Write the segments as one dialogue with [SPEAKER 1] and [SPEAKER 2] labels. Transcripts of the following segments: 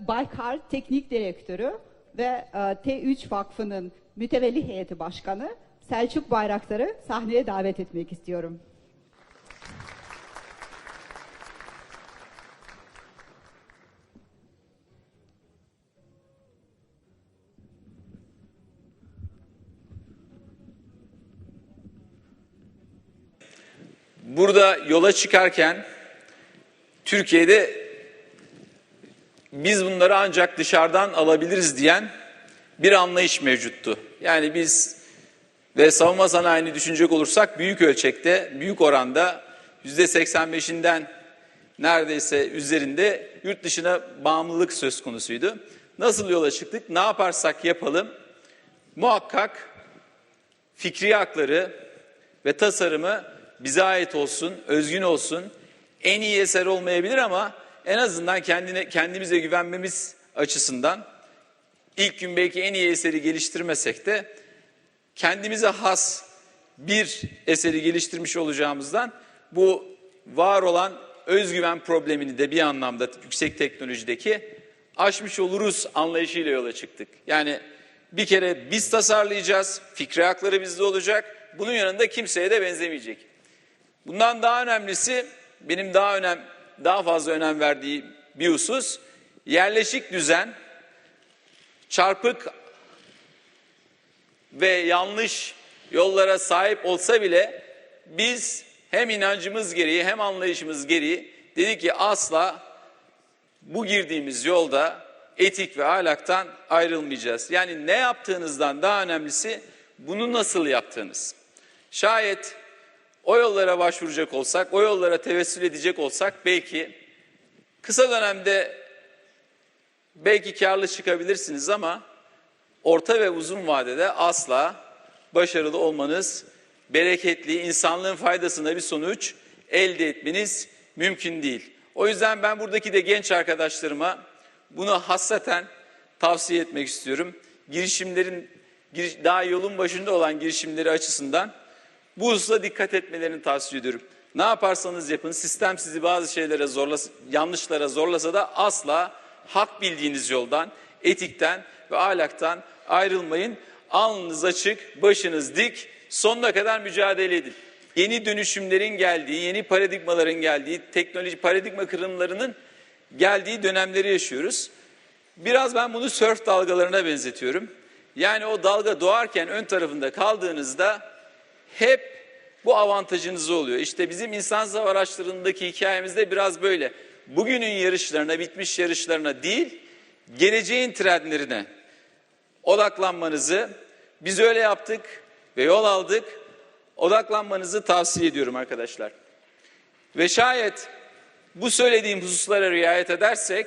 [SPEAKER 1] Baykar Teknik Direktörü ve e, T3 Vakfı'nın mütevelli heyeti başkanı Selçuk Bayraktar'ı sahneye davet etmek istiyorum.
[SPEAKER 2] Burada yola çıkarken Türkiye'de biz bunları ancak dışarıdan alabiliriz diyen bir anlayış mevcuttu. Yani biz ve savunma sanayini düşünecek olursak büyük ölçekte, büyük oranda yüzde 85'inden neredeyse üzerinde yurt dışına bağımlılık söz konusuydu. Nasıl yola çıktık? Ne yaparsak yapalım muhakkak fikri hakları ve tasarımı bize ait olsun, özgün olsun. En iyi eser olmayabilir ama en azından kendine kendimize güvenmemiz açısından ilk gün belki en iyi eseri geliştirmesek de kendimize has bir eseri geliştirmiş olacağımızdan bu var olan özgüven problemini de bir anlamda yüksek teknolojideki aşmış oluruz anlayışıyla yola çıktık. Yani bir kere biz tasarlayacağız, fikri hakları bizde olacak, bunun yanında kimseye de benzemeyecek. Bundan daha önemlisi benim daha önem daha fazla önem verdiğim bir husus yerleşik düzen çarpık ve yanlış yollara sahip olsa bile biz hem inancımız gereği hem anlayışımız gereği dedik ki asla bu girdiğimiz yolda etik ve ahlaktan ayrılmayacağız. Yani ne yaptığınızdan daha önemlisi bunu nasıl yaptığınız. Şayet o yollara başvuracak olsak, o yollara tevessül edecek olsak belki kısa dönemde belki karlı çıkabilirsiniz ama orta ve uzun vadede asla başarılı olmanız, bereketli, insanlığın faydasına bir sonuç elde etmeniz mümkün değil. O yüzden ben buradaki de genç arkadaşlarıma bunu hassaten tavsiye etmek istiyorum. Girişimlerin daha yolun başında olan girişimleri açısından bu hususa dikkat etmelerini tavsiye ediyorum. Ne yaparsanız yapın sistem sizi bazı şeylere zorlasa, yanlışlara zorlasa da asla hak bildiğiniz yoldan, etikten ve ahlaktan ayrılmayın. Alnınız açık, başınız dik, sonuna kadar mücadele edin. Yeni dönüşümlerin geldiği, yeni paradigmaların geldiği, teknoloji paradigma kırımlarının geldiği dönemleri yaşıyoruz. Biraz ben bunu sörf dalgalarına benzetiyorum. Yani o dalga doğarken ön tarafında kaldığınızda hep bu avantajınız oluyor. İşte bizim insan hava araçlarındaki hikayemizde biraz böyle. Bugünün yarışlarına, bitmiş yarışlarına değil, geleceğin trendlerine odaklanmanızı biz öyle yaptık ve yol aldık. Odaklanmanızı tavsiye ediyorum arkadaşlar. Ve şayet bu söylediğim hususlara riayet edersek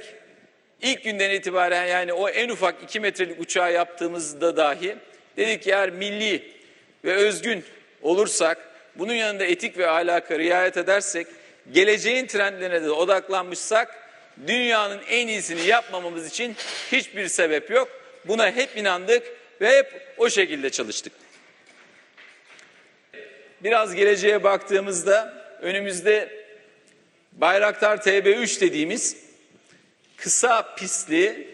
[SPEAKER 2] ilk günden itibaren yani o en ufak 2 metrelik uçağı yaptığımızda dahi dedik ki eğer milli ve özgün olursak bunun yanında etik ve ahlaka riayet edersek geleceğin trendlerine de odaklanmışsak dünyanın en iyisini yapmamamız için hiçbir sebep yok. Buna hep inandık ve hep o şekilde çalıştık. Biraz geleceğe baktığımızda önümüzde Bayraktar TB3 dediğimiz kısa pistli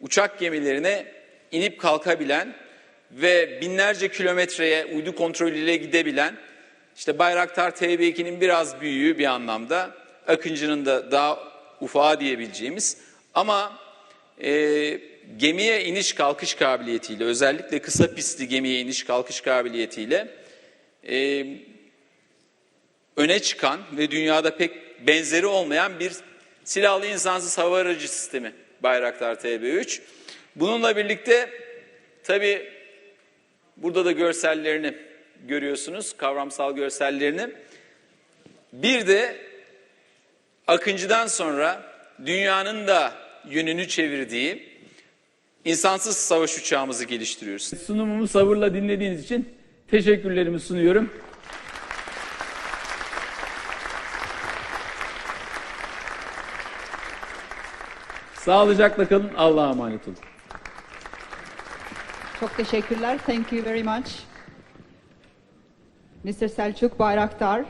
[SPEAKER 2] uçak gemilerine inip kalkabilen ve binlerce kilometreye uydu kontrolüyle gidebilen işte Bayraktar TB2'nin biraz büyüğü bir anlamda Akıncı'nın da daha ufağı diyebileceğimiz ama e, gemiye iniş kalkış kabiliyetiyle özellikle kısa pistli gemiye iniş kalkış kabiliyetiyle e, öne çıkan ve dünyada pek benzeri olmayan bir silahlı insansız hava aracı sistemi Bayraktar TB3. Bununla birlikte tabi burada da görsellerini görüyorsunuz, kavramsal görsellerini. Bir de Akıncı'dan sonra dünyanın da yönünü çevirdiği insansız savaş uçağımızı geliştiriyoruz.
[SPEAKER 3] Sunumumu sabırla dinlediğiniz için teşekkürlerimi sunuyorum. Sağlıcakla kalın. Allah'a emanet olun.
[SPEAKER 1] Çok teşekkürler. Thank you very much. Mr. Selçuk Bayraktar.